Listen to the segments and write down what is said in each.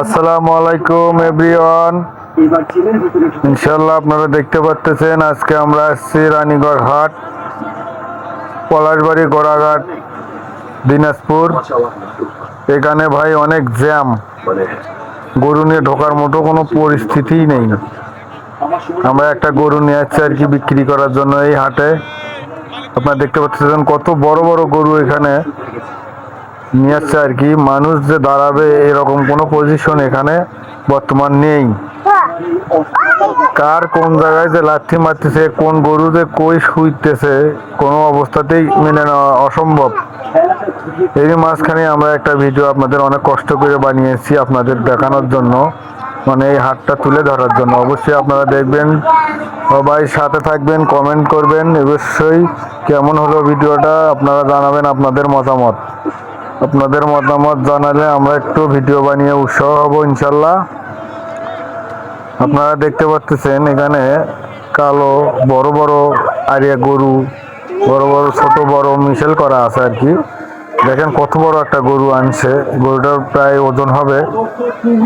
আসসালামু আলাইকুম, এভরিওয়ান। ইনশাল্লাহ আপনারা দেখতে পাচ্ছেন আজকে আমরা আসছি রানীগড় হাট, পলাশবাড়ি গোড়াঘাট, দিনাজপুর। এখানে ভাই অনেক জ্যাম। গরু নিয়ে ঢোকার মতো কোনো পরিস্থিতিই নেই। আমরা একটা গরু নিয়ে যাচ্ছি আর কি বিক্রি করার জন্য এই হাটে। আপনারা দেখতে পাচ্ছেন কত বড় বড় গরু এখানে। নিয়ে আসছে আর কি। মানুষ যে দাঁড়াবে এরকম কোনো পজিশন এখানে বর্তমান নেই। কার কোন জায়গায় যে লাথি মারতেছে, কোন গরু যে কই শুইতেছে, কোনো অবস্থাতেই মেনে নেওয়া অসম্ভব। এরই মাঝখানে আমরা একটা ভিডিও আপনাদের অনেক কষ্ট করে বানিয়েছি আপনাদের দেখানোর জন্য মানে এই হাটটা তুলে ধরার জন্য। অবশ্যই আপনারা দেখবেন, সবাই সাথে থাকবেন কমেন্ট করবেন। অবশ্যই কেমন হলো ভিডিওটা আপনারা জানাবেন আপনাদের মতামত। আপনাদের মতামত জানালে আমরা একটু ভিডিও বানিয়ে উৎসাহ হব, ইনশাল্লাহ। আপনারা দেখতে পাচ্ছেন এখানে কালো, বড় বড় আরিয়া গরু, বড় বড় ছোট বড় মিশেল করা আছে আর কি। দেখেন কত বড় একটা গরু আনছে, গরুটার প্রায় ওজন হবে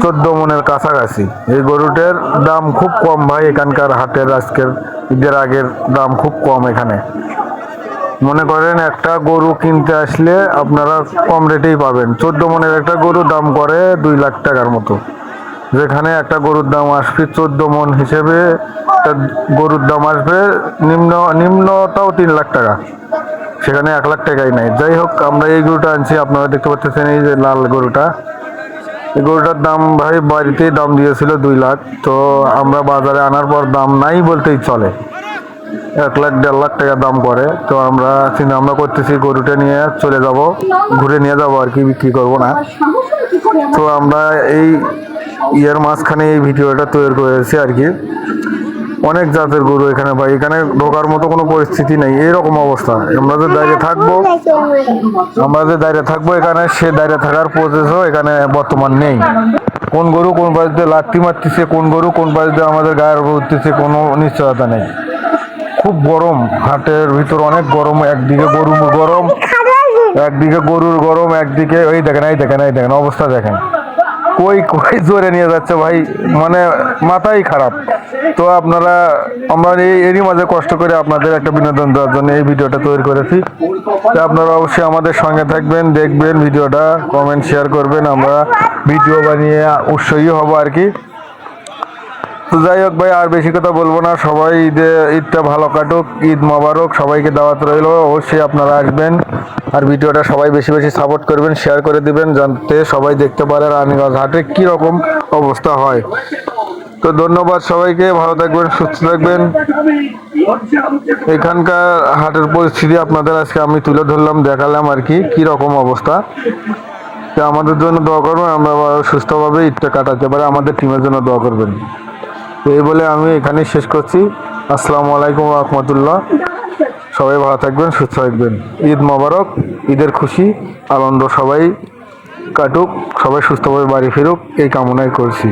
চোদ্দ মনের কাছাকাছি। এই গরুটার দাম খুব কম ভাই, এখানকার হাটের, আজকের ঈদের আগের দাম খুব কম এখানে। মনে করেন একটা গরু কিনতে আসলে আপনারা কম রেটেই পাবেন। চোদ্দ মনের একটা গরুর দাম করে দুই লাখ টাকার মতো। যেখানে একটা গরুর দাম আসবে চোদ্দ মন হিসেবে গরুর দাম আসবে নিম্ন, নিম্নটাও তিন লাখ টাকা। সেখানে এক লাখ টাকাই নাই। যাই হোক, আমরা এই গরুটা আনছি, আপনারা দেখতে পাচ্ছেন এই যে লাল গরুটা। এই গরুটার দাম ভাই বাড়িতেই দাম দিয়েছিল দুই লাখ। তো আমরা বাজারে আনার পর দাম নাই বলতেই চলে। এক লাখ, দেড় লাখ টাকা দাম করে তো আমরা চিন্তা ভাবনা করতেছি, গরুটা নিয়ে চলে যাব। ঘুরে নিয়ে যাব আর কি, বিক্রি করব না। তো আমরা এই ইয়ের মাঝখানে এই ভিডিওটা তৈরি করেছি আর কি। অনেক জাতের গরু এখানে ভাই, এখানে ঢোকার মতো কোনো পরিস্থিতি নেই। এইরকম অবস্থা। আমরা যে দাঁড়িয়ে থাকব, আমরা যে দাঁড়িয়ে থাকব এখানে, সে দাঁড়িয়ে থাকার প্রসেসও এখানে বর্তমান নেই। কোন গরু কোন বাড়িতে লাত্তি মারতেছে, কোন গরু কোন বাড়িতে আমাদের গায়ের উপর উঠতেছে, কোনো নিশ্চয়তা নেই। খুব গরম। হাটের ভিতর অনেক গরম, একদিকে গরু গরম, একদিকে গরুর গরম, একদিকে ওই দেখেন, এই দেখেন এই দেখেন, অবস্থা দেখেন। কই কই জোরে নিয়ে যাচ্ছে ভাই? মানে মাথাই খারাপ। তো আপনারা, আমরা এই, এরই মাঝে কষ্ট করে আপনাদের একটা বিনোদন দেওয়ার জন্য এই ভিডিওটা তৈরি করেছি। তো আপনারা অবশ্যই আমাদের সঙ্গে থাকবেন, দেখবেন ভিডিওটা কমেন্ট শেয়ার করবেন। আমরা ভিডিও বানিয়ে উৎসাহী হব আর কি। তো যাই হোক ভাই, আর বেশি কথা বলব না। সবাই ঈদে, ঈদটা ভালো কাটুক, ঈদ মোবারক, সবাইকে দাওয়াত রইল। অবশ্যই আপনারা আসবেন আর ভিডিওটা সবাই বেশি বেশি সাপোর্ট করবেন শেয়ার করে দিবেন, যাতে সবাই দেখতে পারে রানীগঞ্জ হাটে কী রকম অবস্থা হয়। তো ধন্যবাদ সবাইকে, ভালো থাকবেন, সুস্থ থাকবেন। এখানকার হাটের পরিস্থিতি আপনাদের আজকে আমি তুলে ধরলাম, দেখালাম আর কি, কী রকম অবস্থা। তো আমাদের জন্য দোয়া করবেন, আমরা সুস্থভাবে ঈদটা কাটাতে পারি, আমাদের টিমের জন্য দোয়া করবেন। তো এই বলে আমি এখানে শেষ করছি। আসসালামু আলাইকুম রহমতুল্লাহ। সবাই ভালো থাকবেন, সুস্থ থাকবেন। ঈদ মোবারক, ঈদের খুশি, আনন্দ সবাই কাটুক, সবাই সুস্থভাবে বাড়ি ফিরুক, এই কামনাই করছি।